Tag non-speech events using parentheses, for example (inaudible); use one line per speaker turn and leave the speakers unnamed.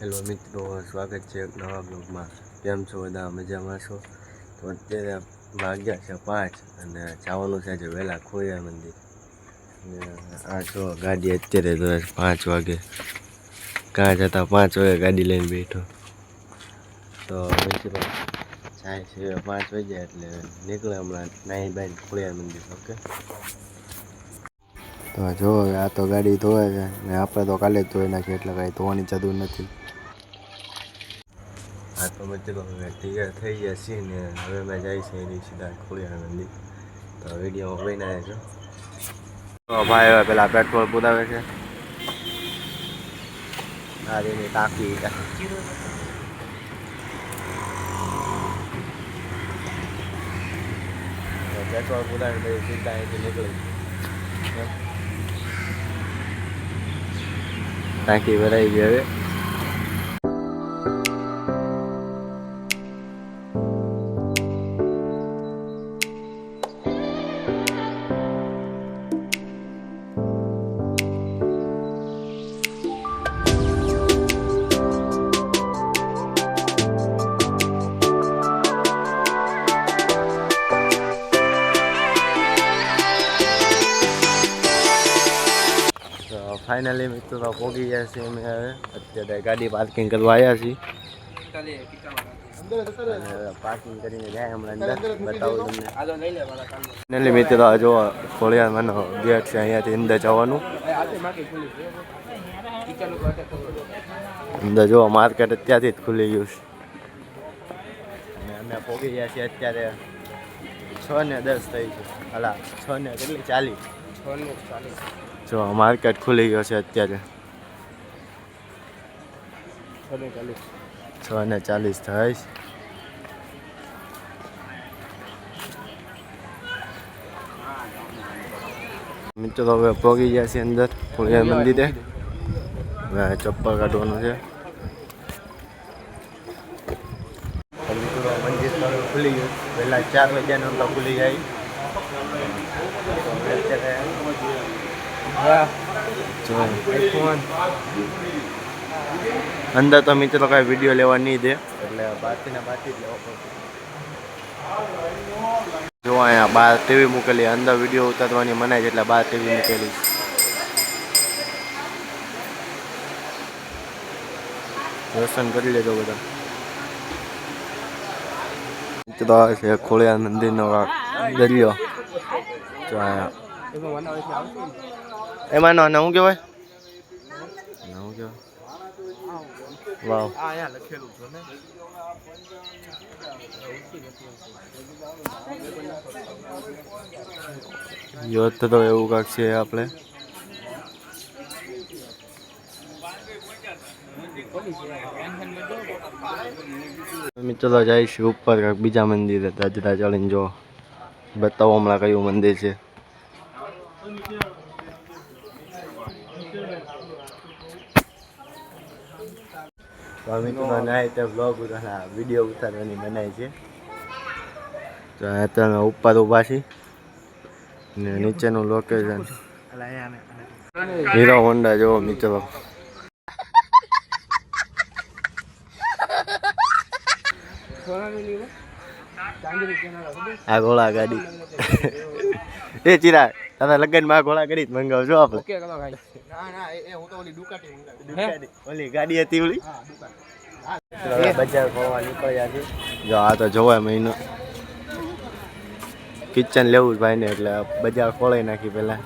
Hello મિત્રો. સ્વાગત છે એક નવા બ્લોગમાં. કેમ છો બધા? મજામાં છો? તો અત્યારે વાગ્યા છે પાંચ અને જવાનું છે આજે વહેલા ખોયા મંદિર. આ છો ગાડી અત્યારે તો પાંચ વાગે. કાં જતા પાંચ વાગે ગાડી લઈને બેઠો. તો મિત્રો, જાય છે પાંચ વાગ્યા એટલે નીકળે હમણાં નાઈ બાઈ ખોયા મંદિર, ઓકે? તો જો, આ તો ગાડી ધોવે છે. ને આપણે તો કાલે જ ધોઈ નાખીએ એટલે કાંઈ ધોવાની જરૂર નથી. હા તો મિત્રો હવે તૈયાર થઈ ગયા છીએ ને હવે મેં છે એની સીધા ખોડિયાર મંદિર. તો વિડીયોમાં રહેજો. તો ભાઈ હવે પેલા પેટ્રોલ પુરાવે છે. આ એની ટાંકી પેટ્રોલ પુરાવી પછી સીધા અહીંથી નીકળી. ટાંકી ભરાઈ ગઈ હવે. ફાઇનલી મિત્રો, તો પહોંચી ગયા છીએ અમે હવે. અત્યારે ગાડી પાર્કિંગ કરવા આવ્યા છીએ. પાર્કિંગ કરીને જાય હમણાં અંદર. બતાવું ફાઇનલી મિત્રો જો ખોડિયારમાંનો ગેટ છે, અહીંયાથી અંદર જવાનું. અંદર જો માર્કેટ અત્યારથી જ ખુલી ગયું છે. અમે પહોંચી ગયા છીએ અત્યારે છ ને દસ થઈ છે. અલા, છ ને કેટલી? ચાલીસ. જો માર્કેટ ખુલી ગયો છે અત્યારે. છ ને ચાલીસ થાય મિત્રો હવે પહોંચી ગયા છે અંદર ખોડિયાર મંદિરે. હવે ચપ્પલ કાઢવાનું છે. મંદિર ખુલી ગયું. પહેલાં ચાર વાગ્યાનું ખુલી જાય જો અંદર તો મિત્રો કાંઈ વીડિયો લેવા નહીં દે. એટલે બહારથી ને બહારથી જ લેવા પડશે. જો અહીંયા બહાર ટીવી મૂકેલી અંદર વીડિયો ઉતારવાની મનાય છે એટલે બહાર ટીવી મૂકેલી દર્શન કરી લેજો બધા. મિત્રો છે ખોળિયા મંદિરનો નો દરિયો. જો અહીંયા. એમાં નો શું કહેવાય ના શું કહેવાય? વાવ. યોથ તો એવું કાંક છે આપણે. મિત્રો જાય છે ઉપર કાંઈક બીજા મંદિરે દાદરા ચડીને જો બતાવો હમણાં કયું મંદિર છે. તો મિત્રો નાય તો બ્લોગ વીડિયો ઉતારવાની મનાય છે. તો અહીંયા તમે ઉપર ઊભા છીએ. ને નીચેનું લોકેશન હીરો હોન્ડા જોવો મિત્રો. આ ઘોડા ગાડી. (laughs) એ ચિરા તારા લગ્નમાં આ ઘોડા ગાડી જ મંગાવજો આપણે. દુકાટી. ઓલી ગાડી હતી ઓલી? બજાર ફરવા નીકળ્યા છે. જો આ તો જોવાય મહિનો. કિચન લેવું જ ભાઈને એટલે બજાર ખોલાઈ નાખી પહેલા.